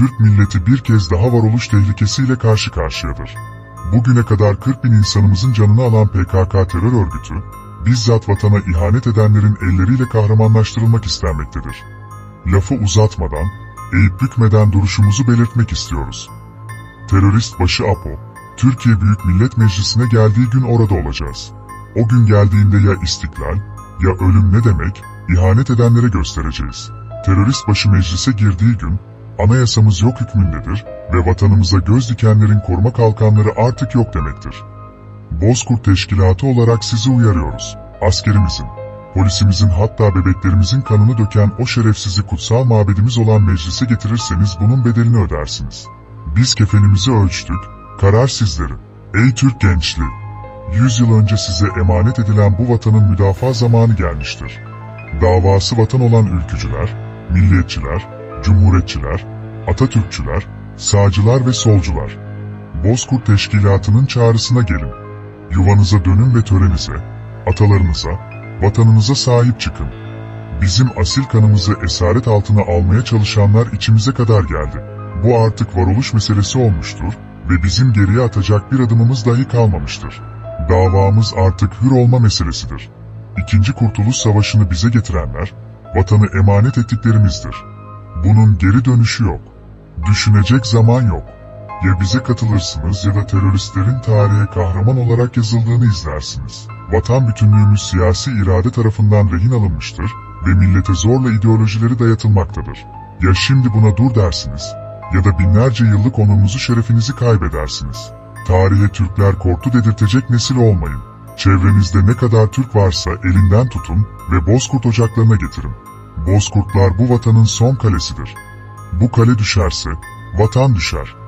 Türk milleti bir kez daha varoluş tehlikesiyle karşı karşıyadır. Bugüne kadar 40 bin insanımızın canını alan PKK terör örgütü, bizzat vatana ihanet edenlerin elleriyle kahramanlaştırılmak istenmektedir. Lafı uzatmadan, eğip bükmeden duruşumuzu belirtmek istiyoruz. Terörist başı Apo, Türkiye Büyük Millet Meclisi'ne geldiği gün orada olacağız. O gün geldiğinde ya istiklal, ya ölüm ne demek, ihanet edenlere göstereceğiz. Terörist başı meclise girdiği gün, anayasamız yok hükmündedir ve vatanımıza göz dikenlerin koruma kalkanları artık yok demektir. Bozkurt Teşkilatı olarak sizi uyarıyoruz. Askerimizin, polisimizin hatta bebeklerimizin kanını döken o şerefsizi kutsal mabedimiz olan meclise getirirseniz bunun bedelini ödersiniz. Biz kefenimizi ölçtük, karar sizlerin. Ey Türk gençliği! Yüz yıl önce size emanet edilen bu vatanın müdafaa zamanı gelmiştir. Davası vatan olan ülkücüler, milliyetçiler, cumhuriyetçiler, Atatürkçüler, sağcılar ve solcular. Bozkurt Teşkilatı'nın çağrısına gelin. Yuvanıza dönün ve törenize, atalarınıza, vatanınıza sahip çıkın. Bizim asil kanımızı esaret altına almaya çalışanlar içimize kadar geldi. Bu artık varoluş meselesi olmuştur ve bizim geriye atacak bir adımımız dahi kalmamıştır. Davamız artık hür olma meselesidir. İkinci Kurtuluş Savaşı'nı bize getirenler, vatanı emanet ettiklerimizdir. Bunun geri dönüşü yok. Düşünecek zaman yok. Ya bize katılırsınız ya da teröristlerin tarihe kahraman olarak yazıldığını izlersiniz. Vatan bütünlüğümüz siyasi irade tarafından rehin alınmıştır ve millete zorla ideolojileri dayatılmaktadır. Ya şimdi buna dur dersiniz ya da binlerce yıllık onurumuzu şerefinizi kaybedersiniz. Tarihe Türkler korktu dedirtecek nesil olmayın. Çevrenizde ne kadar Türk varsa elinden tutun ve Bozkurt ocaklarına getirin. Bozkurtlar bu vatanın son kalesidir. Bu kale düşerse, vatan düşer.